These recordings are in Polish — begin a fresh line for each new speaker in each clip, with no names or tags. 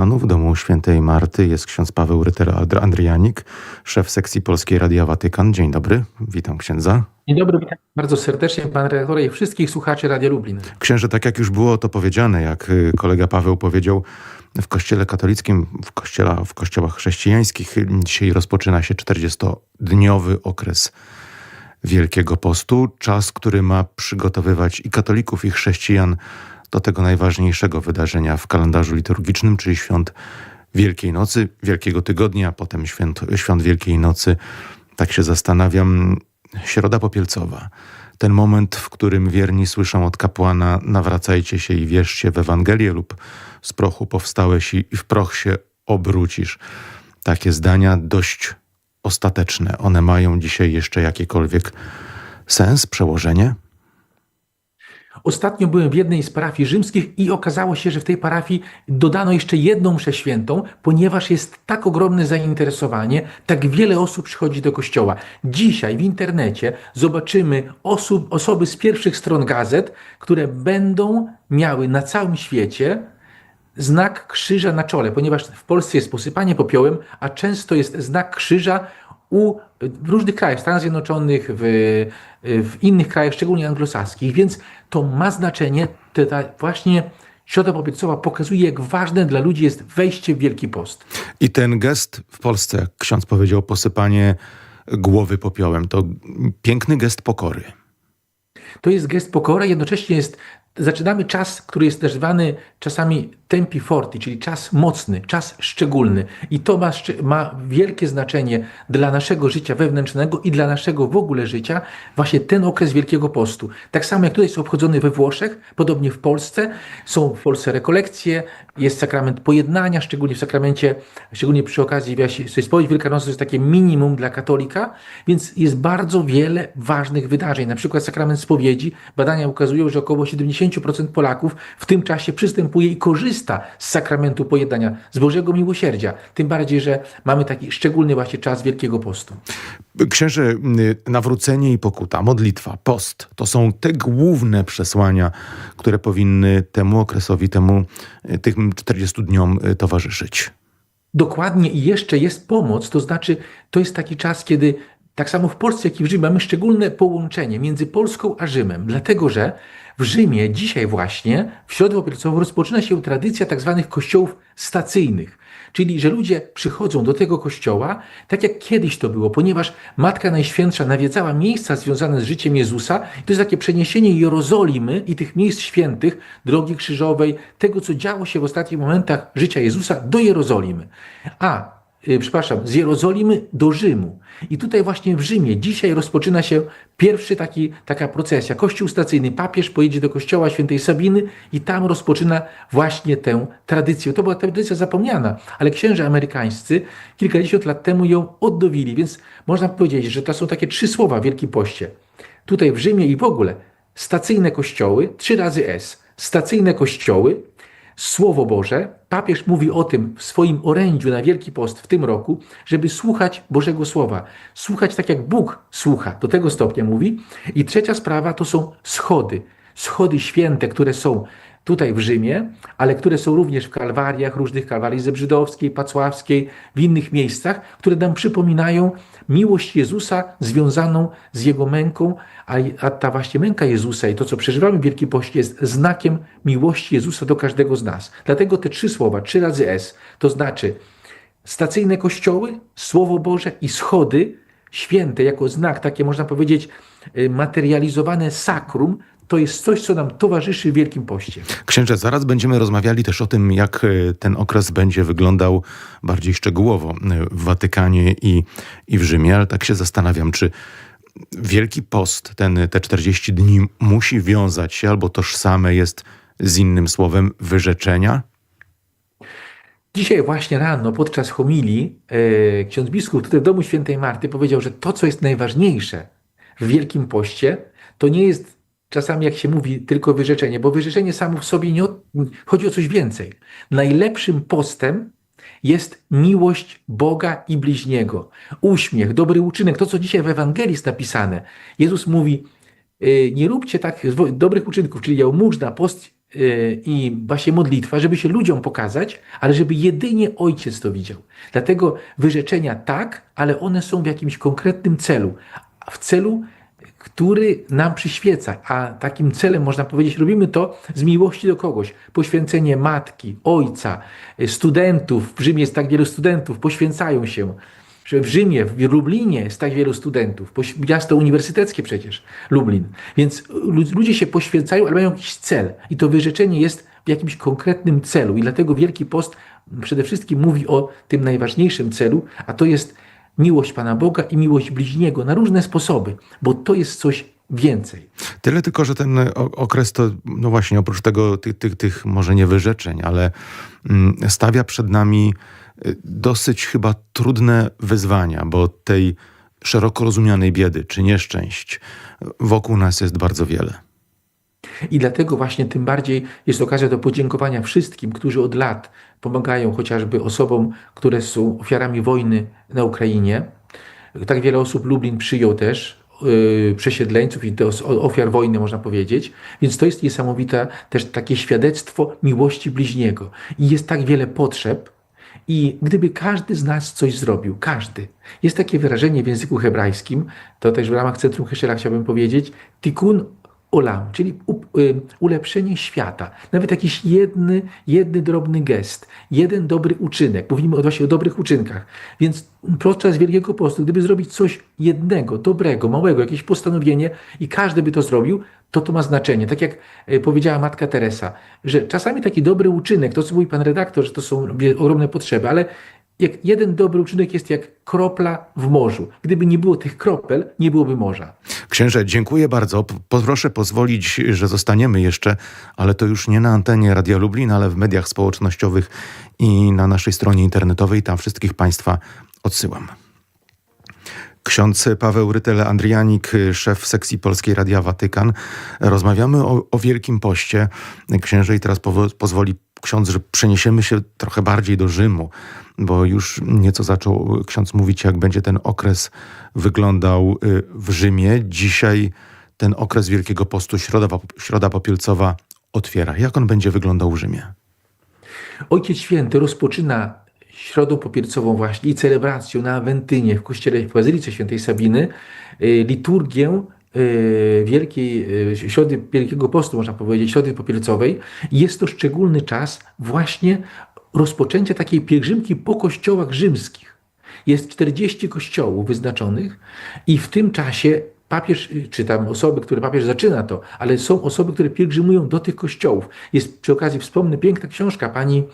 W domu świętej Marty jest ksiądz Paweł Ryter-Andrianik, szef sekcji Polskiej Radia Watykan. Dzień dobry, witam księdza.
Dzień dobry, witam bardzo serdecznie pan redaktor i wszystkich słuchaczy Radia Lublin.
Księże, tak jak już było to powiedziane, jak y, kolega Paweł powiedział, w kościele katolickim, w, kościoła, w kościołach chrześcijańskich dzisiaj rozpoczyna się 40-dniowy okres Wielkiego Postu, czas, który ma przygotowywać i katolików, i chrześcijan do tego najważniejszego wydarzenia w kalendarzu liturgicznym, czyli świąt Wielkiej Nocy, Wielkiego Tygodnia, a potem świąt, świąt Wielkiej Nocy. Tak się zastanawiam. Środa Popielcowa. Ten moment, w którym wierni słyszą od kapłana: Nawracajcie się i wierzcie w Ewangelię, lub z prochu powstałeś i w proch się obrócisz. Takie zdania dość ostateczne. One mają dzisiaj jeszcze jakiekolwiek sens, przełożenie?
Ostatnio byłem w jednej z parafii rzymskich i okazało się, że w tej parafii dodano jeszcze jedną mszę świętą, ponieważ jest tak ogromne zainteresowanie, tak wiele osób przychodzi do kościoła. Dzisiaj w internecie zobaczymy osób, osoby z pierwszych stron gazet, które będą miały na całym świecie znak krzyża na czole, ponieważ w Polsce jest posypanie popiołem, a często jest znak krzyża u, w różnych krajach, w Stanach Zjednoczonych, w, w innych krajach, szczególnie anglosaskich, więc to ma znaczenie. Te, ta właśnie Środa Popielcowa pokazuje, jak ważne dla ludzi jest wejście w Wielki Post.
I ten gest w Polsce, jak ksiądz powiedział, posypanie głowy popiołem, to piękny gest pokory.
To jest gest pokory, jednocześnie jest zaczynamy czas, który jest nazywany czasami tempi forti, czyli czas mocny, czas szczególny. I to ma, ma wielkie znaczenie dla naszego życia wewnętrznego i dla naszego w ogóle życia, właśnie ten okres Wielkiego Postu. Tak samo jak tutaj jest obchodzony we Włoszech, podobnie w Polsce, są w Polsce rekolekcje, jest sakrament pojednania, szczególnie w sakramencie, szczególnie przy okazji spowiedź Wielkanocna, to jest takie minimum dla katolika, więc jest bardzo wiele ważnych wydarzeń. Na przykład sakrament spowiedzi, badania ukazują, że około 70% Polaków w tym czasie przystępuje i korzysta z sakramentu pojednania, z Bożego Miłosierdzia. Tym bardziej, że mamy taki szczególny właśnie czas Wielkiego Postu.
Księże, nawrócenie i pokuta, modlitwa, post to są te główne przesłania, które powinny temu okresowi, temu tym 40 dniom towarzyszyć.
Dokładnie i jeszcze jest pomoc, to znaczy to jest taki czas, kiedy tak samo w Polsce, jak i w Rzymie mamy szczególne połączenie między Polską a Rzymem, dlatego że w Rzymie dzisiaj właśnie w Środę Popielcową rozpoczyna się tradycja tak zwanych kościołów stacyjnych. Czyli, że ludzie przychodzą do tego kościoła, tak jak kiedyś to było, ponieważ Matka Najświętsza nawiedzała miejsca związane z życiem Jezusa. I to jest takie przeniesienie Jerozolimy i tych miejsc świętych, drogi krzyżowej, tego, co działo się w ostatnich momentach życia Jezusa do Jerozolimy. A przepraszam, z Jerozolimy do Rzymu. I tutaj właśnie w Rzymie dzisiaj rozpoczyna się pierwszy taki, taka procesja. Kościół stacyjny, papież pojedzie do kościoła świętej Sabiny i tam rozpoczyna właśnie tę tradycję. To była tradycja zapomniana, ale księża amerykańscy kilkadziesiąt lat temu ją oddowili, więc można powiedzieć, że to są takie trzy słowa w Wielkim Poście. Tutaj w Rzymie i w ogóle stacyjne kościoły, trzy razy S, stacyjne kościoły, Słowo Boże, papież mówi o tym w swoim orędziu na Wielki Post w tym roku, żeby słuchać Bożego Słowa. Słuchać tak jak Bóg słucha, do tego stopnia mówi. I trzecia sprawa to są schody. Schody święte, które są tutaj w Rzymie, ale które są również w kalwariach, różnych kalwarii zebrzydowskiej, pacławskiej, w innych miejscach, które nam przypominają miłość Jezusa związaną z Jego męką, a, ta właśnie męka Jezusa i to, co przeżywamy w Wielkim Poście jest znakiem miłości Jezusa do każdego z nas. Dlatego te trzy słowa, trzy razy S, to znaczy stacyjne kościoły, Słowo Boże i schody święte jako znak, takie można powiedzieć y, materializowane sakrum, to jest coś, co nam towarzyszy w Wielkim Poście.
Księże, zaraz będziemy rozmawiali też o tym, jak e, ten okres będzie wyglądał bardziej szczegółowo e, w Watykanie i, i w Rzymie, ale tak się zastanawiam, czy Wielki Post, ten, te 40 dni, musi wiązać się albo tożsame jest z innym słowem wyrzeczenia?
Dzisiaj właśnie rano podczas homilii e, ksiądz biskup tutaj w domu świętej Marty powiedział, że to, co jest najważniejsze w Wielkim Poście, to nie jest czasami, jak się mówi, tylko wyrzeczenie, bo wyrzeczenie samo w sobie nie chodzi o coś więcej. Najlepszym postem jest miłość Boga i bliźniego. Uśmiech, dobry uczynek, to co dzisiaj w Ewangelii jest napisane. Jezus mówi, y, nie róbcie tak dobrych uczynków, czyli jałmużna, post y, i właśnie modlitwa, żeby się ludziom pokazać, ale żeby jedynie Ojciec to widział. Dlatego wyrzeczenia tak, ale one są w jakimś konkretnym celu. W celu, który nam przyświeca, a takim celem można powiedzieć, robimy to z miłości do kogoś. Poświęcenie matki, ojca, y, studentów. W Rzymie jest tak wielu studentów, poświęcają się że w Rzymie, w Lublinie jest tak wielu studentów, miasto uniwersyteckie przecież, Lublin. Więc lu- ludzie się poświęcają, ale mają jakiś cel. I to wyrzeczenie jest w jakimś konkretnym celu. I dlatego Wielki Post przede wszystkim mówi o tym najważniejszym celu, a to jest miłość Pana Boga i miłość bliźniego na różne sposoby, bo to jest coś więcej.
Tyle tylko, że ten o- okres to, no właśnie, oprócz tego, tych, tych, tych może nie wyrzeczeń, ale mm, stawia przed nami y, dosyć chyba trudne wyzwania, bo tej szeroko rozumianej biedy czy nieszczęść wokół nas jest bardzo wiele.
I dlatego właśnie tym bardziej jest okazja do podziękowania wszystkim, którzy od lat pomagają chociażby osobom, które są ofiarami wojny na Ukrainie. Tak wiele osób Lublin przyjął też, yy, przesiedleńców i ofiar wojny, można powiedzieć. Więc to jest niesamowite też takie świadectwo miłości bliźniego. I jest tak wiele potrzeb, i gdyby każdy z nas coś zrobił, każdy. Jest takie wyrażenie w języku hebrajskim, to też w ramach Centrum Heschela chciałbym powiedzieć, tikkun olam, czyli y, ulepszenie świata. Nawet jakiś jedny, jedny drobny gest, jeden dobry uczynek. Mówimy właśnie o dobrych uczynkach. Więc podczas Wielkiego Postu, gdyby zrobić coś jednego, dobrego, małego, jakieś postanowienie i każdy by to zrobił, to to ma znaczenie. Tak jak e, powiedziała matka Teresa, że czasami taki dobry uczynek, to co mówi pan redaktor, że to są ogromne potrzeby, ale jak jeden dobry uczynek jest jak kropla w morzu. Gdyby nie było tych kropel, nie byłoby morza.
Księże, dziękuję bardzo. Proszę pozwolić, że zostaniemy jeszcze, ale to już nie na antenie Radia Lublin, ale w mediach społecznościowych i na naszej stronie internetowej. Tam wszystkich Państwa odsyłam. Ksiądz Paweł Rytele Andrianik, szef sekcji Polskiej Radia Watykan. Rozmawiamy o, o Wielkim Poście. Księże, i teraz pozwoli ksiądz, że przeniesiemy się trochę bardziej do Rzymu, bo już nieco zaczął ksiądz mówić, jak będzie ten okres wyglądał y, w Rzymie. Dzisiaj ten okres Wielkiego Postu, Środa, Środa Popielcowa, otwiera. Jak on będzie wyglądał w Rzymie?
Ojciec Święty rozpoczyna środą popiercową właśnie i celebracją na Awentynie w kościele w Bazylice Świętej Sabiny y, liturgię Wielkiej y, Środy Wielkiego Postu, można powiedzieć, Środy Popielcowej. Jest to szczególny czas właśnie rozpoczęcia takiej pielgrzymki po kościołach rzymskich. Jest 40 kościołów wyznaczonych i w tym czasie papież, y, czy tam osoby, które papież zaczyna to, ale są osoby, które pielgrzymują do tych kościołów. Jest przy okazji wspomnę piękna książka pani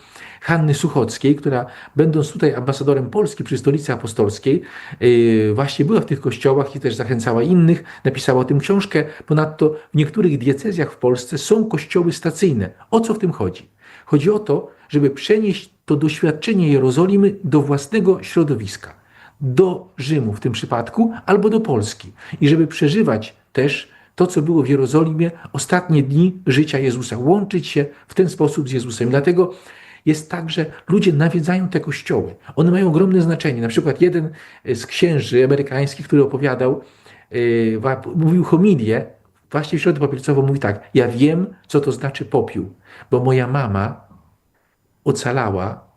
Hanny Suchockiej, która będąc tutaj ambasadorem Polski przy Stolicy Apostolskiej, yy, właśnie była w tych kościołach i też zachęcała innych, napisała o tym książkę. Ponadto w niektórych diecezjach w Polsce są kościoły stacyjne. O co w tym chodzi? Chodzi o to, żeby przenieść to doświadczenie Jerozolimy do własnego środowiska do Rzymu w tym przypadku, albo do Polski. I żeby przeżywać też to, co było w Jerozolimie, ostatnie dni życia Jezusa, łączyć się w ten sposób z Jezusem. Dlatego jest tak, że ludzie nawiedzają te kościoły. One mają ogromne znaczenie. Na przykład jeden z księży amerykańskich, który opowiadał, yy, mówił homilię, właśnie w środę popielcową mówi tak, ja wiem, co to znaczy popiół, bo moja mama ocalała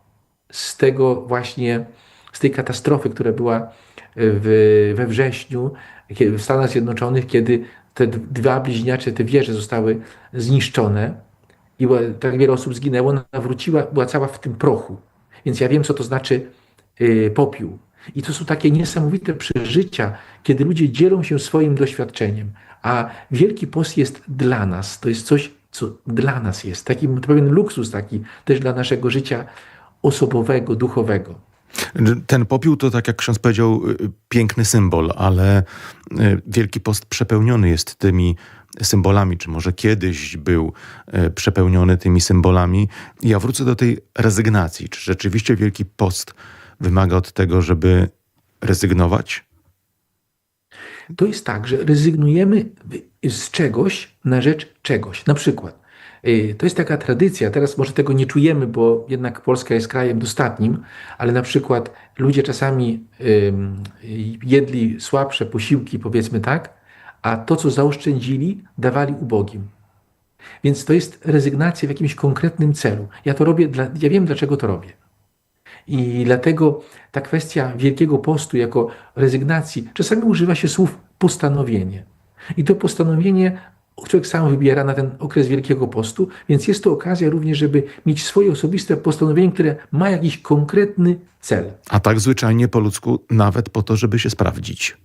z tego właśnie, z tej katastrofy, która była w, we wrześniu w Stanach Zjednoczonych, kiedy te dwa bliźniacze, te wieże zostały zniszczone i była- tak wiele osób zginęło, ona wróciła, była cała w tym prochu. Więc ja wiem, co to znaczy y, popiół. I to są takie niesamowite przeżycia, kiedy ludzie dzielą się swoim doświadczeniem. A Wielki Post jest dla nas. To jest coś, co dla nas jest. Taki pewien luksus taki też dla naszego życia osobowego, duchowego.
Ten popiół to, tak jak ksiądz powiedział, y, piękny symbol, ale y, Wielki Post przepełniony jest tymi symbolami, czy może kiedyś był y, przepełniony tymi symbolami. Ja wrócę do tej rezygnacji. Czy rzeczywiście Wielki Post wymaga od tego, żeby rezygnować?
To jest tak, że rezygnujemy z czegoś na rzecz czegoś. Na przykład, to jest taka tradycja, teraz może tego nie czujemy, bo jednak Polska jest krajem dostatnim, ale na przykład ludzie czasami jedli słabsze posiłki, powiedzmy tak, a to, co zaoszczędzili, dawali ubogim. Więc to jest rezygnacja w jakimś konkretnym celu. Ja to robię, dla, ja wiem dlaczego to robię. I dlatego ta kwestia Wielkiego Postu jako rezygnacji, czasami używa się słów postanowienie. I to postanowienie człowiek sam wybiera na ten okres Wielkiego Postu, więc jest to okazja również, żeby mieć swoje osobiste postanowienie, które ma jakiś konkretny cel.
A tak zwyczajnie po ludzku, nawet po to, żeby się sprawdzić.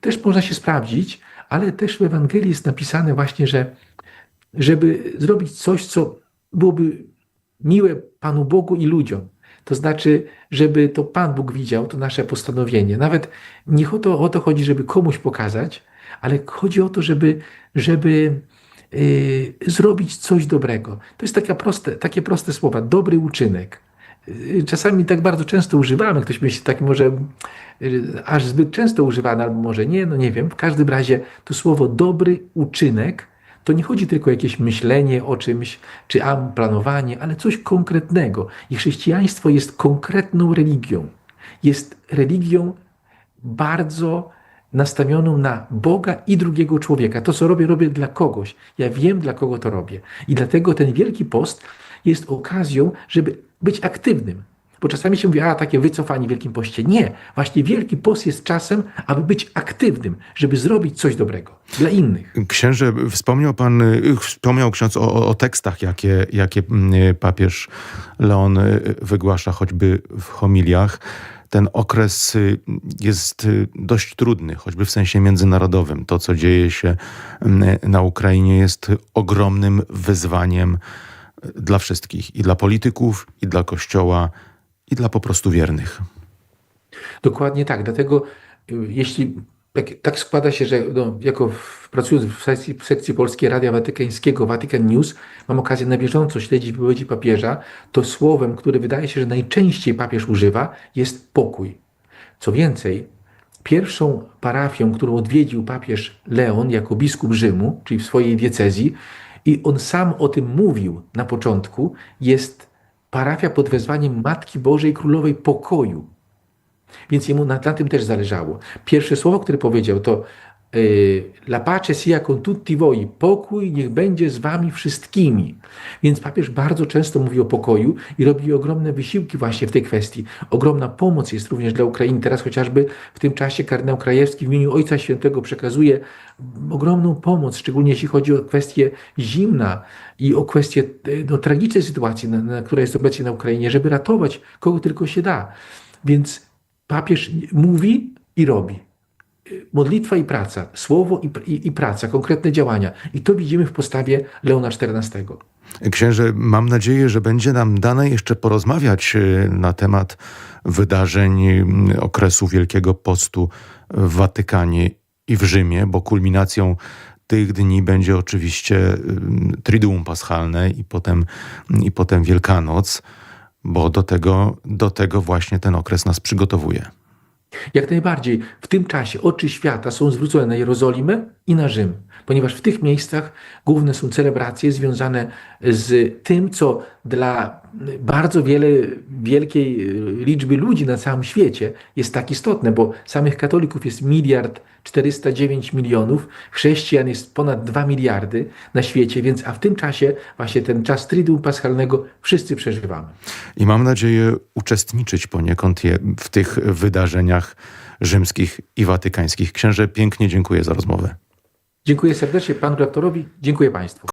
Też można się sprawdzić, ale też w Ewangelii jest napisane właśnie, że żeby zrobić coś, co byłoby miłe Panu Bogu i ludziom. To znaczy, żeby to Pan Bóg widział, to nasze postanowienie. Nawet nie o to, o to chodzi, żeby komuś pokazać, ale chodzi o to, żeby, żeby yy, zrobić coś dobrego. To jest taka proste, takie proste słowa, dobry uczynek. Yy, Czasami tak bardzo często używamy, ktoś myśli tak może yy, aż zbyt często używane, albo może nie, no nie wiem. W każdym razie to słowo dobry uczynek to nie chodzi tylko o jakieś myślenie o czymś, czy am, planowanie, ale coś konkretnego. I chrześcijaństwo jest konkretną religią. Jest religią bardzo nastawioną na Boga i drugiego człowieka. To, co robię, robię dla kogoś. Ja wiem, dla kogo to robię. I dlatego ten Wielki Post jest okazją, żeby być aktywnym. Bo czasami się mówi, a takie wycofanie w Wielkim Poście. Nie. Właśnie Wielki Post jest czasem, aby być aktywnym, żeby zrobić coś dobrego dla innych.
Księże, wspomniał pan, y, wspomniał ksiądz o, o- tekstach, jakie, jakie mm, papież Leon y, wygłasza choćby w homiliach. Ten okres y, jest y, dość trudny, choćby w sensie międzynarodowym. To, co dzieje się mm, na Ukrainie, jest ogromnym wyzwaniem y, dla wszystkich i dla polityków, i dla Kościoła, i dla po prostu wiernych.
Dokładnie tak. Dlatego jeśli tak, tak składa się, że no, jako w, pracując w sekcji, w sekcji Polskiej Radia Watykańskiego, Vatican News, mam okazję na bieżąco śledzić wypowiedzi papieża, to słowem, które wydaje się, że najczęściej papież używa, jest pokój. Co więcej, pierwszą parafią, którą odwiedził papież Leon jako biskup Rzymu, czyli w swojej diecezji, i on sam o tym mówił na początku, jest parafia pod wezwaniem Matki Bożej Królowej Pokoju. Więc jemu na, na tym też zależało. Pierwsze słowo, które powiedział, to y, La pace sia con tutti voi, pokój niech będzie z wami wszystkimi. Więc papież bardzo często mówi o pokoju i robi ogromne wysiłki właśnie w tej kwestii. Ogromna pomoc jest również dla Ukrainy. Teraz chociażby w tym czasie kardynał Krajewski w imieniu Ojca Świętego przekazuje ogromną pomoc, szczególnie jeśli chodzi o kwestię zimna i o kwestię y, no, tragicznej sytuacji, na, na, która jest obecnie na Ukrainie, żeby ratować kogo tylko się da. Więc papież mówi i robi. Modlitwa i praca, słowo i, i, i praca, konkretne działania. I to widzimy w postawie Leona XIV.
Księże, mam nadzieję, że będzie nam dane jeszcze porozmawiać y, na temat wydarzeń y, okresu Wielkiego Postu w Watykanie i w Rzymie, bo kulminacją tych dni będzie oczywiście y, Triduum Paschalne i potem, i potem Wielkanoc, bo do tego, do tego właśnie ten okres nas przygotowuje.
Jak najbardziej w tym czasie oczy świata są zwrócone na Jerozolimę i na Rzym, ponieważ w tych miejscach główne są celebracje związane z tym, co dla bardzo wiele, wielkiej liczby ludzi na całym świecie jest tak istotne, bo samych katolików jest miliard 409 milionów, chrześcijan jest ponad 2 miliardy na świecie, więc a w tym czasie, właśnie ten czas Triduum Paschalnego, wszyscy przeżywamy.
I mam nadzieję uczestniczyć poniekąd w tych wydarzeniach rzymskich i watykańskich. Księże, pięknie dziękuję za rozmowę.
Dziękuję serdecznie panu rektorowi, dziękuję państwu.